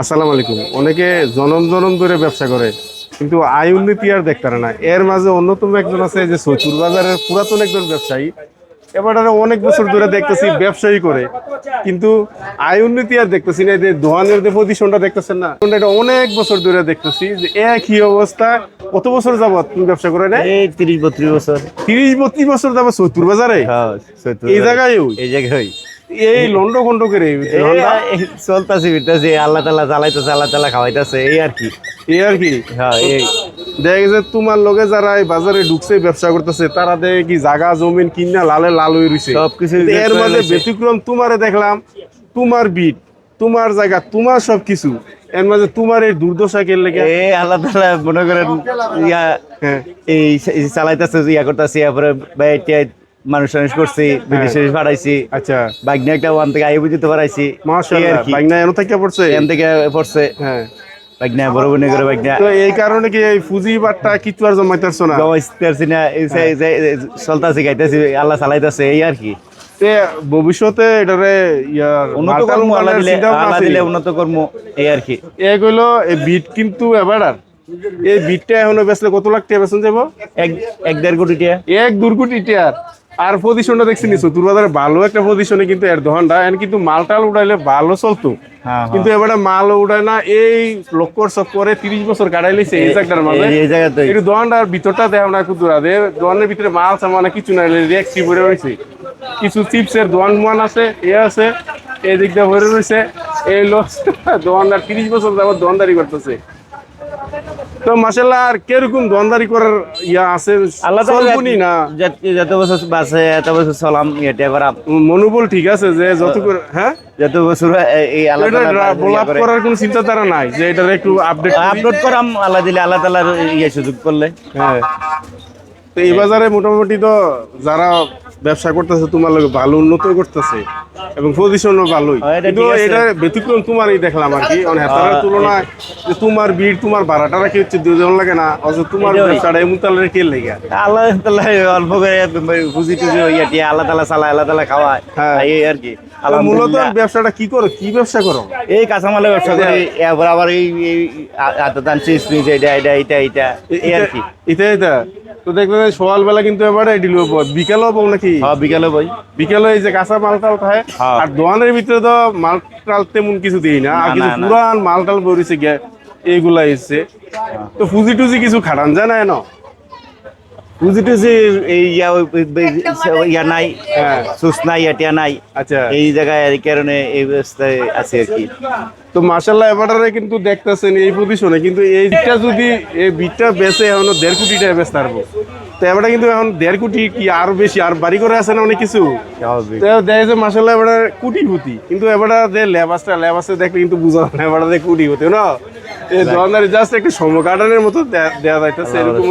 আসসালামু আলাইকুম। অনেকে জনম জনম ধরে ব্যবসা করে কিন্তু আয় উন্নতি আর দেখতে পারে না। এর মাঝে অন্যতম একজন আছে যে সৈতুর বাজারের পুরাতন একজন ব্যবসায়ী। এবার অনেক বছর ধরে দেখতেছি ব্যবসায়ী করে কিন্তু আয় উন্নতি আর দেখতেছি না। এই যে দোয়ানের যে পজিশনটা দেখতেছেন না এটা অনেক বছর ধরে দেখতেছি যে একই অবস্থা। কত বছর যাবত তুমি ব্যবসা করে না? এই তিরিশ বত্রিশ বছর। তিরিশ বত্রিশ বছর যাবত সৈতুর বাজারে? হ্যাঁ, এই জায়গায় এই জায়গায়। এই লন্ড খন্ড করে চলতাছে আল্লাহ তালা জ্বালাইতেছে আল্লাহ তালা খাওয়াইতেছে এই আর কি। এই আর কি? হ্যাঁ এই। দেখা গেছে তোমার লগে যারা এই বাজারে ঢুকছে ব্যবসা করতেছে তারা দেখে কি জায়গা জমিন কিনা লালে লাল হয়ে রইছে। সবকিছু এর মাঝে ব্যতিক্রম তোমারে দেখলাম তোমার বিট তোমার জায়গা তোমার সবকিছু। এর মাঝে তোমার এই দুর্দশা কে লেগে এই আল্লাহ তালা মনে করেন ইয়া হ্যাঁ। এই চালাইতেছে ইয়া করতেছি বাইরে মানুষ টানুষ করছি বিদেশে পাঠাইছি। আচ্ছা। বাগনি একটা ওয়ান থেকে আই বুঝতে পারাইছি। এনো থেকে পড়ছে? এখান থেকে পড়ছে। হ্যাঁ। বাগনা বড় বোনে করে বাগনা। তো এই কারণে কি এই ফুজি বাট্টা কিছু আর না? না। এই যে- যে- যে চলতাছি গাইতেছি আল্লাহ চালাইতেছে এই আর কি। ভবিষ্যতে এটারে উন্নত কর্ম আল্লাহ দিলে উন্নত কর্ম এই আর কি। এক হইল এই বিট কিন্তু এবার আর। এই বিটটা এখনও বেচলে কত লাখ টাকা বেচন যাব এক এক দেড় কোটি টাকা। এক দুর্গুটি টিয়ার আর পজিশনটা দেখছি নিছো তোর বাজারে ভালো একটা পজিশনে কিন্তু এর দোকানটা। এন কিন্তু মালটাল উড়াইলে ভালো চলতো। হ্যাঁ, কিন্তু এবারে মাল উড়ায় না এই লক্কর চক্করে তিরিশ বছর কাটাই লইছে এই জায়গাটার মাঝে। এই- জায়গাতে একটু দোকানটার ভিতরটা দেখ না দূরা দে দোকানের ভিতরে মাল সামানা কিছু নাই রেক্সি ভরে রয়েছে। কিছু চিপসের দোকান মান আছে এ আছে এই দিক দিয়ে ভরে রয়েছে। এই লোক দোকানদার তিরিশ বছর যাবত দোকানদারি করতেছে। তো মাসাল্লাহ আর কীরকম দোকানদারি করার ইয়া আছে? আল্লাহ চলবনি না যত- বছর বাসে এত বছর চলাম এটা করা মনোবল ঠিক আছে যে যত হ্যাঁ? যত বছর এই- আল্লাহ করার কোনো চিন্তাধারা নাই যে এটা একটু আপডেট আপলোড করাম আল্লাহ দিলে আল্লাহ তালার ইয়ে সুযোগ করলে। হ্যাঁ। তো এই বাজারে মোটামুটি তো যারা ব্যবসা করতেছে তোমার লোক ভালো উন্নত করতেছে। এবং পজিশনও ভালোই। হ্যাঁ, কিন্তু। এটা ব্যতিক্রম তোমারই দেখলাম আর কি। মানে হেতারের তুলনায় যে তোমার ভিড় তোমার ভাড়াটা রাখি হচ্ছে দুজন লাগে না। অথচ তোমার। ব্যবসাটা এমন তাহলে কে লেগে? আল্লাহ তালা অল্প করে বুঝি টুজি ইয়ে টিয়ে আল্লাহ তালা চালায় আল্লাহ তালা খাওয়ায়। হ্যাঁ। এই আর কি। মূলত ব্যবসাটা কি করো? কি ব্যবসা করো? এই কাঁচামালের ব্যবসা করি। এরপর আবার এই এই হাতে দান চিজ এটা এটা এটা এটা এই আর কি। এটা এটা তো সকালবেলা কিন্তু এবারে ডিল বিকেলও পাবো নাকি? হ্যাঁ বিকালে বিকেলে এই যে কাঁচা মাল টাল খায়। হ্যাঁ। আর দোকানের ভিতরে তো মাল টাল তেমন কিছু দিই না। আর কিছু। পুরান মাল টাল বেরিয়েছে গে এইগুলা এসছে তো ফুজি টুজি কিছু খাটান যায় না এনো? বুঝি টুজি এই ইয়া ইয়া নাই। হ্যাঁ। সুস নাই এটা নাই। আচ্ছা। এই জায়গায় এই কারণে এই ব্যবস্থায় আছে আর কি। তো মার্শাল্লাহ এবারে কিন্তু দেখতেছেন এই পজিশনে কিন্তু এইটা যদি এই বিটটা বেচে এখন দেড় কোটি টাকা বেচতে পারব। তো এবারে কিন্তু এখন দেড় কোটি কি আরও বেশি? আর বাড়ি করে আছে না অনেক কিছু? দেখা যায় মার্শাল্লাহ এবারে কোটি ভূতি কিন্তু এবারে যে লেবাসটা লেবাসে দেখলে কিন্তু বুঝা না এবারে যে কোটি হতে না? এই দোকানদারি জাস্ট একটা সমকাটানের মতো দেওয়া যাইতেছে এরকম